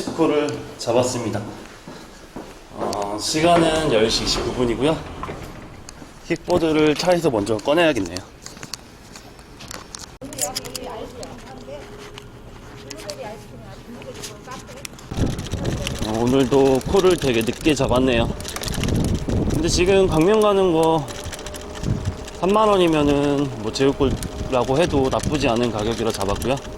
콜을 잡았습니다. 어, 시간은 10시 29분이고요. 킥보드를 차에서 먼저 꺼내야겠네요. 어, 오늘도 콜을 되게 늦게 잡았네요. 근데 지금 강명 가는 거 3만원이면은 뭐 제육골 라고 해도 나쁘지 않은 가격이라 잡았고요.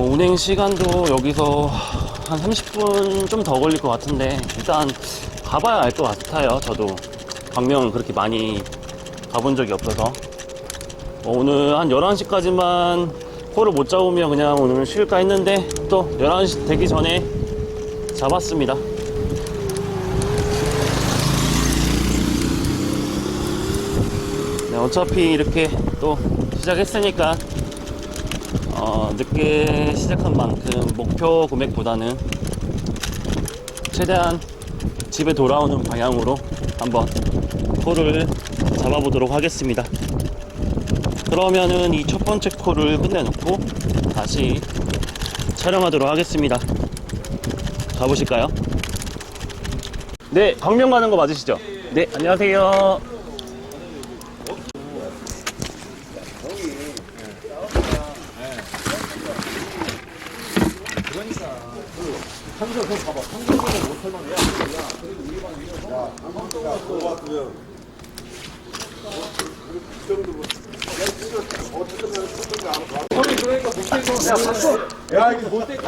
뭐 운행 시간도 여기서 한 30분 좀 더 걸릴 것 같은데 일단 가봐야 알 것 같아요. 저도 광명은 그렇게 많이 가본 적이 없어서. 뭐 오늘 한 11시까지만 콜을 못 잡으면 그냥 오늘 쉴까 했는데 또 11시 되기 전에 잡았습니다. 네, 어차피 이렇게 또 시작했으니까 어, 늦게 시작한 만큼 목표 금액보다는 최대한 집에 돌아오는 방향으로 한번 콜을 잡아보도록 하겠습니다. 그러면은 이 첫 번째 콜을 끝내놓고 다시 촬영하도록 하겠습니다. 가보실까요? 네, 광명 가는 거 맞으시죠? 네, 안녕하세요. 야 이거 못 떼고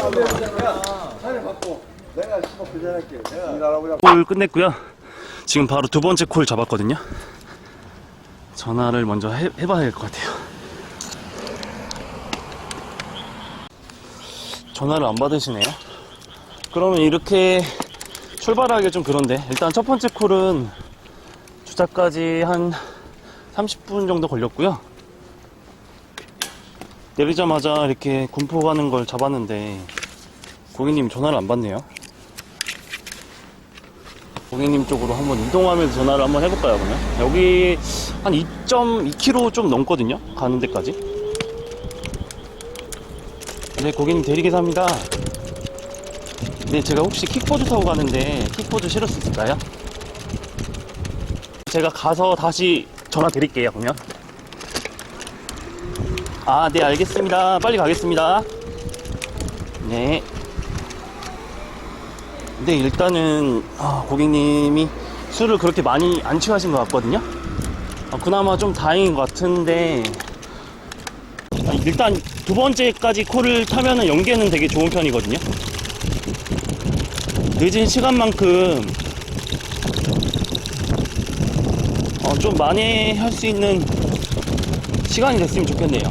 야 차를 바꿔 내가 씨발 부자할게 내가 일하라고 그냥 콜 끝냈고요. 지금 바로 두 번째 콜 잡았거든요. 전화를 먼저 해, 해봐야 될것 같아요. 전화를 안 받으시네요. 그러면 이렇게 출발하기 좀 그런데 일단 첫 번째 콜은 주차까지 한 30분 정도 걸렸고요. 내리자마자 이렇게 군포 가는 걸 잡았는데 고객님 전화를 안 받네요. 고객님 쪽으로 한번 이동하면서 전화를 한번 해볼까요, 그러면? 여기 한 2.2km 좀 넘거든요? 가는 데까지. 네, 고객님 대리기사입니다. 네, 제가 혹시 킥보드 타고 가는데 킥보드 실을 수 있을까요? 제가 가서 다시 전화 드릴게요, 그러면. 아, 네, 알겠습니다. 빨리 가겠습니다. 네. 근데 일단은 아, 고객님이 술을 그렇게 많이 안 취하신 것 같거든요. 아, 그나마 좀 다행인 것 같은데 아, 일단 두 번째까지 콜을 타면은 연계는 되게 좋은 편이거든요. 늦은 시간만큼 어, 좀 많이 할 수 있는 시간이 됐으면 좋겠네요.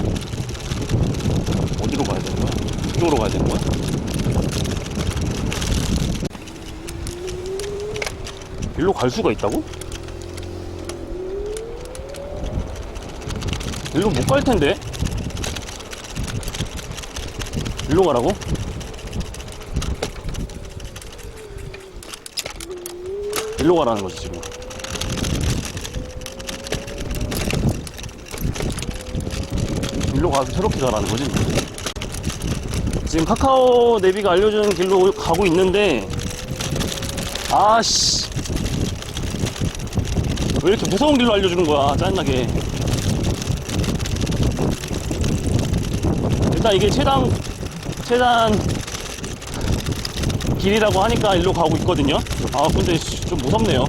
어디로 가야 되는 거야? 이쪽으로 가야 되는 거야? 일로 갈 수가 있다고? 일로 못 갈 텐데? 일로 가라고? 일로 가라는 거지, 지금. 일로 가서 저렇게 가라는 거지. 지금 카카오 내비가 알려주는 길로 가고 있는데, 아씨. 왜 이렇게 무서운 길로 알려주는 거야, 짜증나게. 일단 이게 최단, 최단 길이라고 하니까 일로 가고 있거든요. 아, 근데 씨, 좀 무섭네요.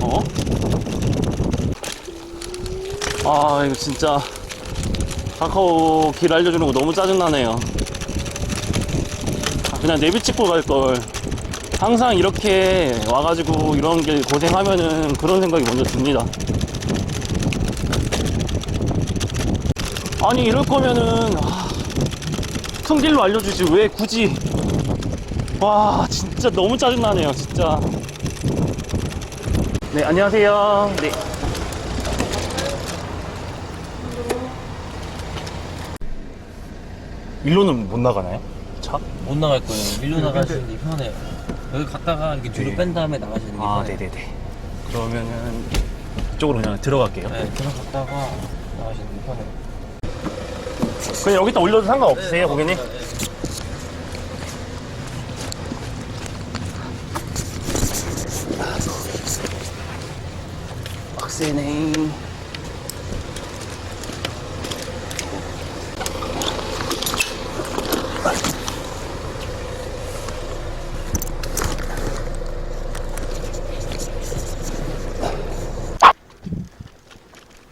어? 아, 이거 진짜 카카오 길 알려주는 거 너무 짜증나네요. 아, 그냥 내비 찍고 갈걸. 항상 이렇게 와가지고 이런 길 고생하면은 그런 생각이 먼저 듭니다. 아니, 이럴 거면은, 아, 큰 길로 알려주지. 왜 굳이. 와, 진짜 너무 짜증나네요, 진짜. 네, 안녕하세요. 네. 일로는 못 나가나요? 차? 못 나갈 거예요. 밀려 나가시는 게 편해요. 여기 갔다가 이렇게 뒤로 네. 뺀 다음에 나가시는 게 아, 편해요. 네네네. 그러면은 이쪽으로 그냥 들어갈게요. 네, 들어갔다가 나가시는 게 편해요. 그냥 여기다 올려도 상관없으세요, 고객님? 빡세네.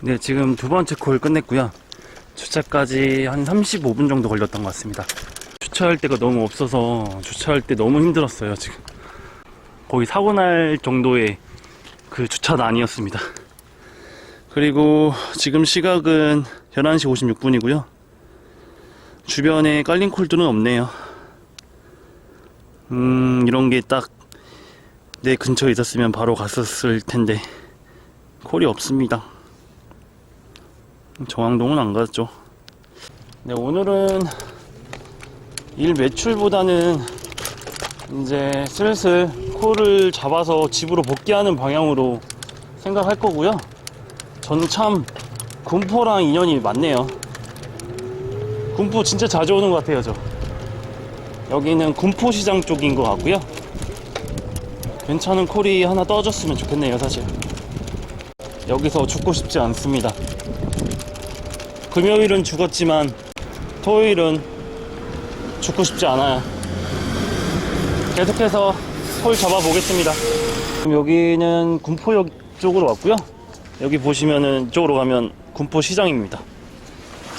네, 지금 두 번째 콜 끝냈고요. 주차까지 한 35분 정도 걸렸던 것 같습니다. 주차할 데가 너무 없어서 주차할 때 너무 힘들었어요, 지금. 거의 사고 날 정도의 그 주차난이었습니다. 그리고 지금 시각은 11시 56분이고요. 주변에 깔린 콜들은 없네요. 음, 이런 게 딱 내 근처에 있었으면 바로 갔었을 텐데, 콜이 없습니다. 정황동은 안 갔죠. 네, 오늘은 일 매출보다는 이제 슬슬 콜을 잡아서 집으로 복귀하는 방향으로 생각할 거고요. 저는 참 군포랑 인연이 많네요. 군포 진짜 자주 오는 것 같아요, 저. 여기는 군포시장 쪽인 것 같고요. 괜찮은 콜이 하나 떠줬으면 좋겠네요, 사실. 여기서 죽고 싶지 않습니다. 금요일은 죽었지만 토요일은 죽고 싶지 않아요. 계속해서 콜 잡아보겠습니다. 여기는 군포역 쪽으로 왔고요. 여기 보시면은 이쪽으로 가면 군포 시장입니다.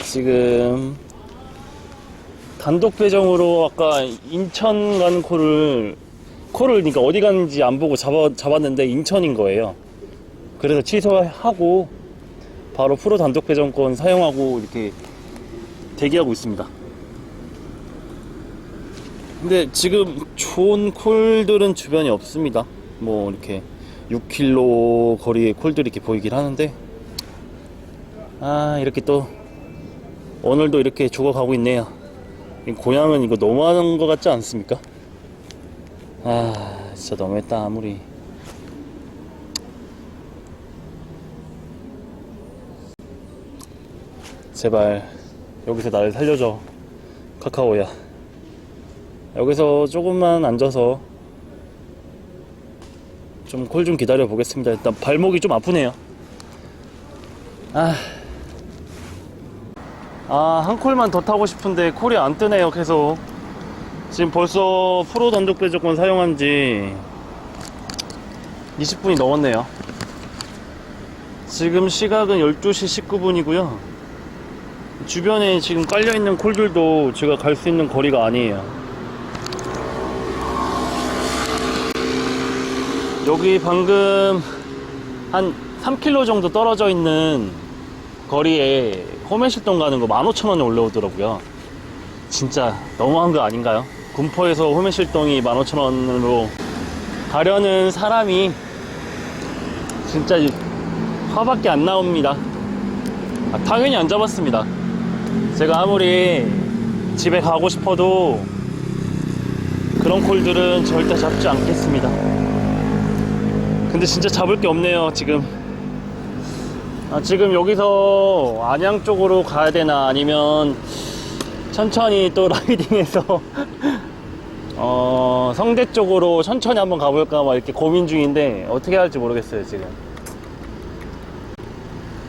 지금 단독 배정으로 아까 인천 가는 콜을 콜을 그러니까 어디 가는지 안 보고 잡아, 잡았는데 인천인 거예요. 그래서 취소하고 바로 프로 단독 배정권 사용하고 이렇게 대기하고 있습니다. 근데 지금 좋은 콜들은 주변에 없습니다. 뭐 이렇게 6km 거리의 콜들이 이렇게 보이긴 하는데 아 이렇게 또 오늘도 이렇게 죽어가고 있네요. 이 고향은 이거 너무하는 것 같지 않습니까? 아 진짜 너무했다 아무리 제발 여기서 나를 살려줘 카카오야 여기서 조금만 앉아서 좀 콜 좀 기다려 보겠습니다. 일단 발목이 좀 아프네요. 아, 아, 한 콜만 더 타고 싶은데 콜이 안 뜨네요 계속. 지금 벌써 프로 단독 배정권 사용한 지 20분이 넘었네요. 지금 시각은 12시 19분이고요. 주변에 지금 깔려있는 콜들도 제가 갈 수 있는 거리가 아니에요. 여기 방금 한 3km 정도 떨어져 있는 거리에 호메실동 가는 거 15,000원에 올라오더라고요. 진짜 너무한 거 아닌가요? 군포에서 호메실동이 15,000원으로 가려는 사람이 진짜 화밖에 안 나옵니다. 아, 당연히 안 잡았습니다. 제가 아무리 집에 가고 싶어도 그런 콜들은 절대 잡지 않겠습니다. 근데 진짜 잡을 게 없네요, 지금. 아, 지금 여기서 안양 쪽으로 가야 되나 아니면 천천히 또 라이딩해서 어, 성대 쪽으로 천천히 한번 가볼까 막 이렇게 고민 중인데 어떻게 할지 모르겠어요, 지금.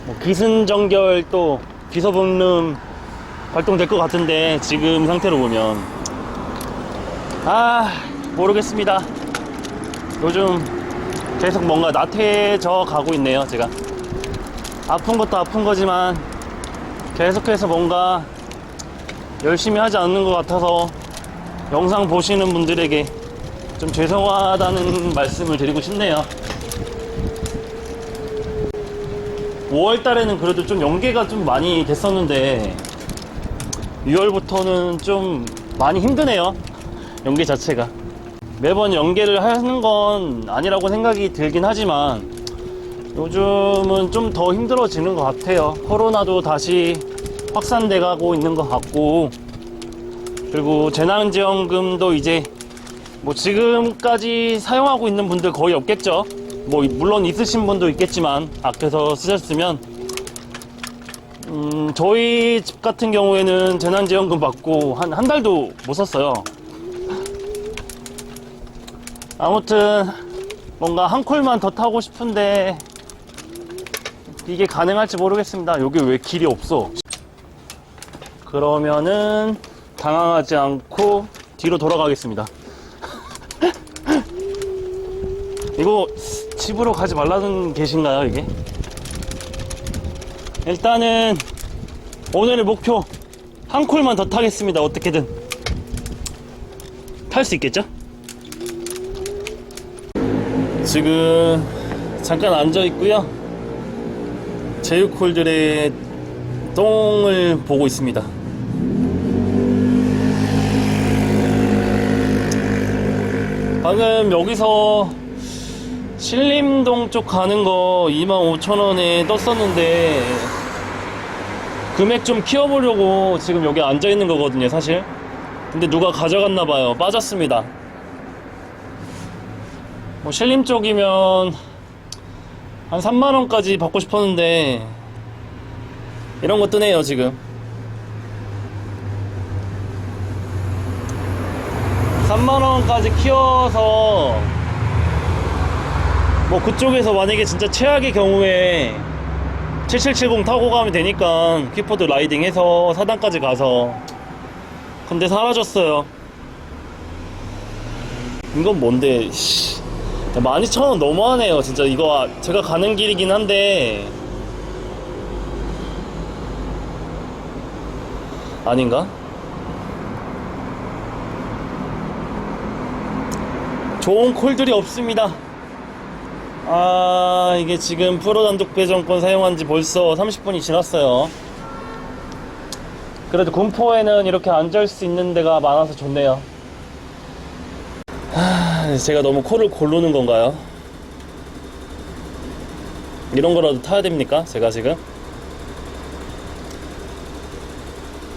뭐 기승전결 또 기서복름 발동될 것 같은데 지금 상태로 보면 아 모르겠습니다 요즘 계속 뭔가 나태해져 가고 있네요 제가 아픈 것도 아픈 거지만 계속해서 뭔가 열심히 하지 않는 것 같아서 영상 보시는 분들에게 좀 죄송하다는 말씀을 드리고 싶네요 5월 달에는 그래도 좀 연계가 좀 많이 됐었는데 6월부터는 좀 많이 힘드네요. 연계 자체가. 매번 연계를 하는 건 아니라고 생각이 들긴 하지만 요즘은 좀 더 힘들어지는 것 같아요. 코로나도 다시 확산돼 가고 있는 것 같고 그리고 재난지원금도 이제 뭐 지금까지 사용하고 있는 분들 거의 없겠죠. 뭐 물론 있으신 분도 있겠지만 아껴서 쓰셨으면 음, 저희 집 같은 경우에는 재난지원금 받고 한, 한 달도 못 썼어요. 아무튼, 뭔가 한 콜만 더 타고 싶은데, 이게 가능할지 모르겠습니다. 여기 왜 길이 없어? 그러면은, 당황하지 않고, 뒤로 돌아가겠습니다. 이거, 집으로 가지 말라는 계신가요, 이게? 일단은 오늘의 목표 한 콜만 더 타겠습니다 어떻게든 탈 수 있겠죠? 지금 잠깐 앉아 있고요 제육콜들의 똥을 보고 있습니다 방금 여기서 신림동 쪽 가는 거 25,000원에 떴었는데 금액 좀 키워보려고 지금 여기 앉아 있는 거거든요, 사실. 근데 누가 가져갔나 봐요. 빠졌습니다. 뭐 신림 쪽이면 한 3만 원까지 받고 싶었는데 이런 거 뜨네요, 지금. 3만 원까지 키워서 뭐 그쪽에서 만약에 진짜 최악의 경우에 7770 타고 가면 되니까 키포드 라이딩 해서 사단까지 가서 근데 사라졌어요 이건 뭔데 씨. 12,000원 너무하네요 진짜. 이거 제가 가는 길이긴 한데. 아닌가? 좋은 콜들이 없습니다. 아 이게 지금 프로 단독 배정권 사용한 지 벌써 30분이 지났어요. 그래도 군포에는 이렇게 앉을 수 있는 데가 많아서 좋네요. 하, 제가 너무 코를 고르는 건가요? 이런 거라도 타야 됩니까? 제가 지금?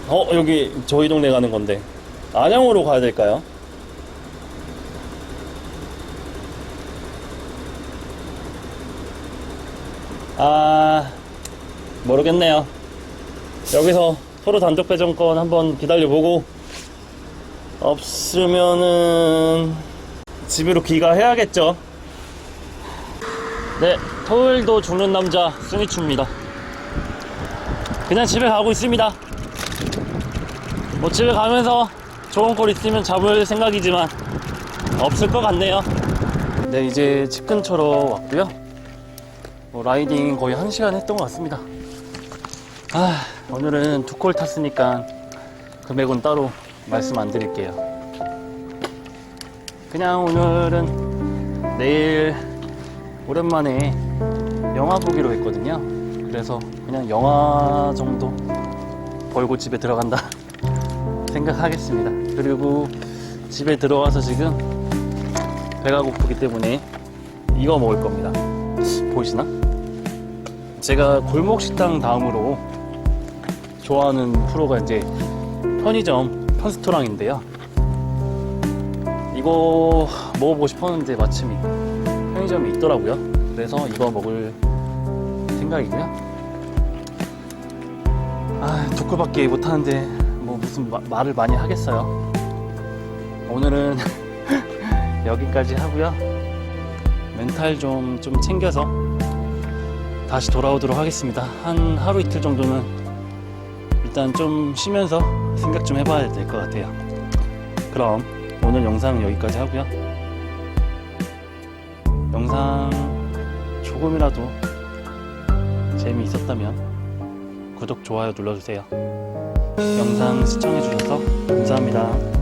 어 여기 저희 동네 가는 건데 안양으로 가야 될까요? 아 모르겠네요 여기서 프로 단독 배정권 한번 기다려보고 없으면은 집으로 귀가해야겠죠. 네 토요일도 죽는 남자 승희추입니다. 그냥 집에 가고 있습니다. 뭐 집에 가면서 좋은 꼴 있으면 잡을 생각이지만 없을 것 같네요. 네 이제 집 근처로 왔고요. 뭐 라이딩 거의 한 시간 했던 것 같습니다. 아, 오늘은 두 콜 탔으니까 금액은 따로 말씀 안 드릴게요. 그냥 오늘은 내일 오랜만에 영화 보기로 했거든요. 그래서 그냥 영화 정도 벌고 집에 들어간다 생각하겠습니다. 그리고 집에 들어와서 지금 배가 고프기 때문에 이거 먹을 겁니다. 보이시나? 제가 골목 식당 다음으로 좋아하는 프로가 이제 편의점 편스토랑인데요. 이거 먹어보고 싶었는데 마침 편의점이 있더라고요. 그래서 이거 먹을 생각이고요. 아, 두 콜밖에 못하는데 뭐 무슨 마- 말을 많이 하겠어요. 오늘은 여기까지 하고요. 멘탈 좀, 좀 챙겨서 다시 돌아오도록 하겠습니다. 한 하루 이틀 정도는 일단 좀 쉬면서 생각 좀 해봐야 될 것 같아요. 그럼 오늘 영상은 여기까지 하고요. 영상 조금이라도 재미있었다면 구독, 좋아요 눌러주세요. 영상 시청해주셔서 감사합니다.